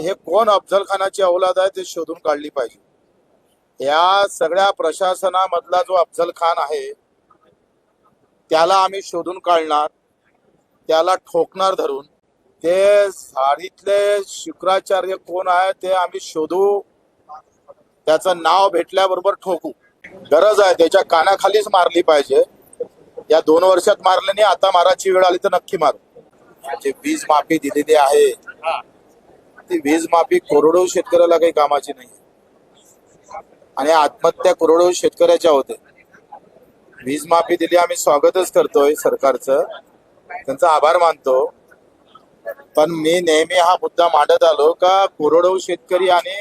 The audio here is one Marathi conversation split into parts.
हे कोण अफजल खानाची औलाद आहे ते शोधून काढली पाहिजे. या सगळ्या प्रशासनामधला जो अफजल खान आहे त्याला आम्ही शोधून काढणार त्याला ठोकणार धरून. ते साडीतले शुक्राचार्य कोण आहे ते आम्ही शोधू त्याचं नाव भेटल्याबरोबर ठोकू. गरज आहे त्याच्या कानाखालीच मारली पाहिजे. या दोन वर्षात मारल्याने नाही आता मारायची वेळ आली तर नक्की मारू. जे वीज माफी दिलेली आहे. ती वीज माफी करोडो शेतकऱ्याला काही कामाची नाही. आणि आत्महत्या करोडो शेतकऱ्याच्या होते. वीज माफी दिली आम्ही स्वागतच करतोय सरकारचं. त्यांचा आभार मानतो. पण मी नेहमी हा मुद्दा मांडत आलो का कोरडो शेतकरी आणि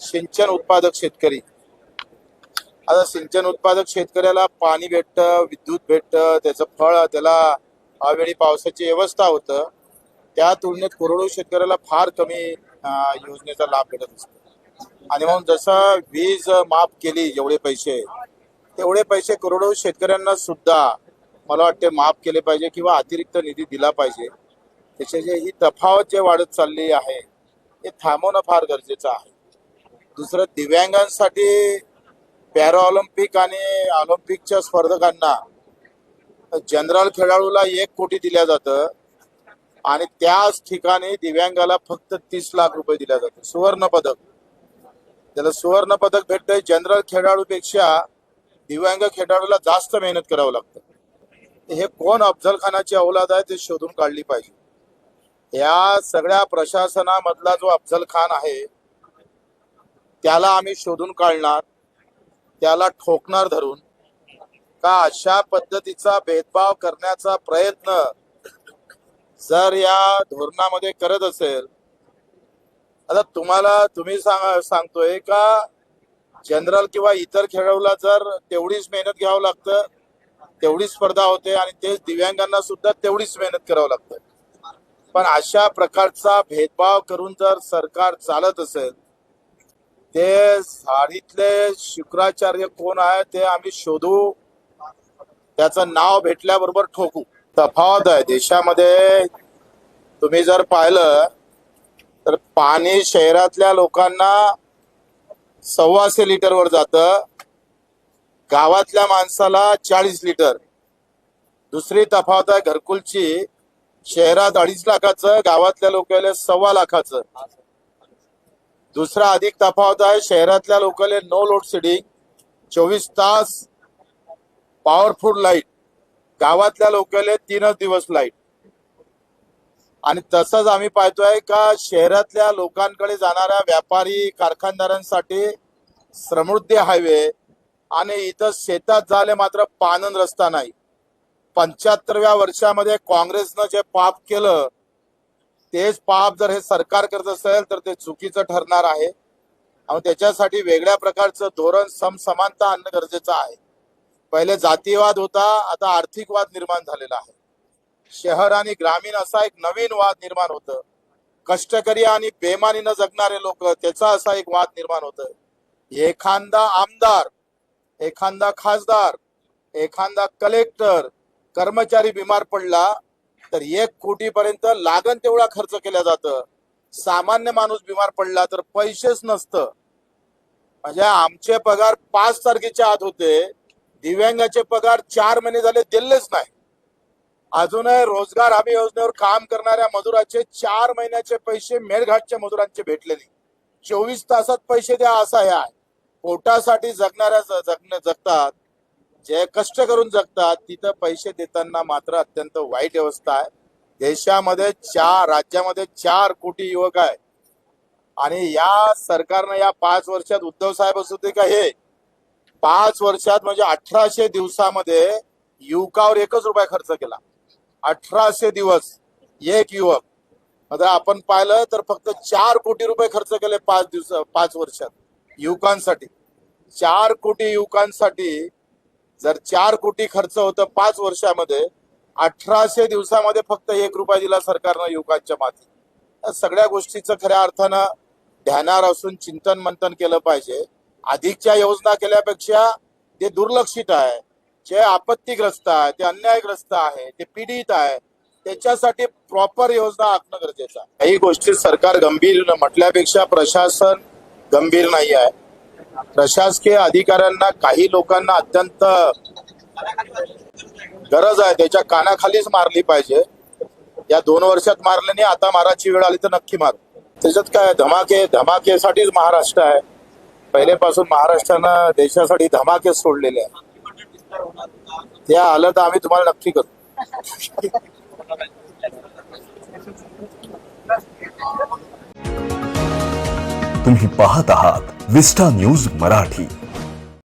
सिंचन उत्पादक शेतकरी. आता सिंचन उत्पादक शेतकऱ्याला पाणी भेटतं विद्युत भेटतं त्याचं फळ त्याला अवेळी पावसाची व्यवस्था होतं. त्या तुलनेत कोरडो शेतकऱ्याला फार कमी योजनेचा लाभ भेटत असतो. आणि म्हणून जसं वीज माफ केली जेवढे पैसे तेवढे पैसे करोडो शेतकऱ्यांना सुद्धा मला वाटते माफ केले पाहिजे किंवा अतिरिक्त निधी दिला पाहिजे. त्याचे जे ही तफावत जे वाढत चालली आहे हे थांबवणं फार गरजेचं आहे. दुसरं दिव्यांगांसाठी पॅरा ऑलिम्पिक आणि ऑलिम्पिकच्या स्पर्धकांना जनरल खेळाडूला एक कोटी दिल्या जातं. आणि त्याच ठिकाणी दिव्यांगाला फक्त तीस लाख रुपये दिल्या जातात. सुवर्ण पदक. त्याला सुवर्ण पदक भेटतंय. जनरल खेळाडूपेक्षा दिव्यांग खेळाडूला जास्त मेहनत करावं लागतं. हे कोण अफजल खानाची औलाद आहे ते शोधून काढली पाहिजे. या सगळ्या प्रशासनामधला जो अफजल खान आहे त्याला आम्ही शोधून काढणार त्याला ठोकणार धरून. का अशा पद्धतीचा भेदभाव करण्याचा प्रयत्न जर या धोरणामध्ये करत असेल आता तुम्हाला तुम्ही सांग सांगतोय का जनरल किंवा इतर खेळाडूला जर तेवढीच मेहनत घ्यावं लागतं तेवढी स्पर्धा होते आणि तेच दिव्यांगांना सुद्धा तेवढीच मेहनत करावं लागतं? पण अशा प्रकारचा भेदभाव करून जर सरकार चालत असेल ते साडीतले शुक्राचार्य कोण आहे ते आम्ही शोधू त्याचं नाव भेटल्याबरोबर ठोकू. तफावत आहे. देशामध्ये तुम्ही जर पाहिलं तर पाणी शहरातल्या लोकांना सव्वाशे लिटरवर जातं. गावातल्या माणसाला चाळीस लिटर. दुसरी तफावत आहे घरकुलची. शहरात अडीच लाखाचं गावातल्या लोकांना सव्वा लाखाचं. दुसरा अधिक तफावत आहे शहरातल्या लोकांना नो लोड शेडिंग चोवीस तास पॉवरफुल लाइट गावातल्या लोकांना तीनच दिवस लाइट आणि तसंच आम्ही पाहतोय का शहरातल्या लोकांकडे जाणाऱ्या व्यापारी कारखानदारांसाठी समृद्धी हायवे आणि इथं शेतात झाले मात्र पानन रस्ता नाही. पंच्याहत्तरव्या वर्षामध्ये काँग्रेसनं जे पाप केलं तेच पाप जर हे सरकार करत असेल तर ते चुकीचं ठरणार आहे. आणि त्याच्यासाठी वेगळ्या प्रकारचं धोरण समसमानता आणणं गरजेचं आहे. पहिले जातीयवाद होता आता आर्थिक वाद निर्माण झालेला आहे. शहर आणि ग्रामीण असा एक नवीन वाद निर्माण होतं. कष्टकरी आणि बेमानीनं जगणारे लोक त्याचा असा एक वाद निर्माण होतं. एखादा आमदार एखादा खासदार एखादा कलेक्टर कर्मचारी बिमार पडला तर एक कोटी पर्यंत लागण तेवढा खर्च केला जातं. सामान्य माणूस बिमार पडला तर पैसेच नसतं. म्हणजे आमचे पगार पाच तारखेच्या आत होते. दिव्यांगाचे पगार चार महिने झाले दिलेच नाही. अजूनही रोजगार हमी योजनेवर काम करणाऱ्या मजुराचे चार महिन्याचे पैसे मेळघाटच्या मजुरांचे भेटलेले. चोवीस तासात पैसे द्या असा हे आहे. पोटासाठी जगणाऱ्या जगण जगतात. जे कष्ट करून जगतात तिथं पैसे देताना मात्र अत्यंत वाईट व्यवस्था आहे. देशामध्ये चार राज्यामध्ये चार कोटी युवक आहे आणि या सरकारनं या पाच वर्षात उद्धव साहेब असू दे का हे पाच वर्षात म्हणजे अठराशे दिवसामध्ये युवकावर एकच रुपया खर्च केला. अठराशे दिवस एक युवक. आता आपण पाहिलं तर फक्त चार कोटी रुपये खर्च केले पाच दिवस पाच वर्षात युवकांसाठी. चार कोटी युवकांसाठी जर चार कोटी खर्च होतं पाच वर्षामध्ये अठराशे दिवसामध्ये फक्त एक रुपया दिला सरकारनं युवकांच्या माती. या सगळ्या गोष्टीचं खऱ्या अर्थानं ध्यानावर असून चिंतन मंथन केलं पाहिजे. अधिकच्या योजना केल्यापेक्षा ते दुर्लक्षित आहे. जे आपत्तीग्रस्त आहे ते अन्यायग्रस्त आहे ते पीडित आहे त्याच्यासाठी प्रॉपर योजना आखणं गरजेचं आहे. काही गोष्टी सरकार गंभीर म्हटल्यापेक्षा प्रशासन गंभीर नाही आहे. प्रशासकीय अधिकाऱ्यांना काही लोकांना अत्यंत गरज आहे. त्याच्या कानाखालीच मारली पाहिजे. या दोन वर्षात मारल्याने आता मारायची वेळ आली तर नक्की मारू. त्याच्यात काय धमाके धमाकेसाठीच महाराष्ट्र आहे. पहिलेपासून महाराष्ट्रानं देशासाठी धमाके सोडलेले आहे ते आलं तर आम्ही तुम्हाला नक्की करू तुम्ही पाहत आहात विस्टा न्यूज मराठी.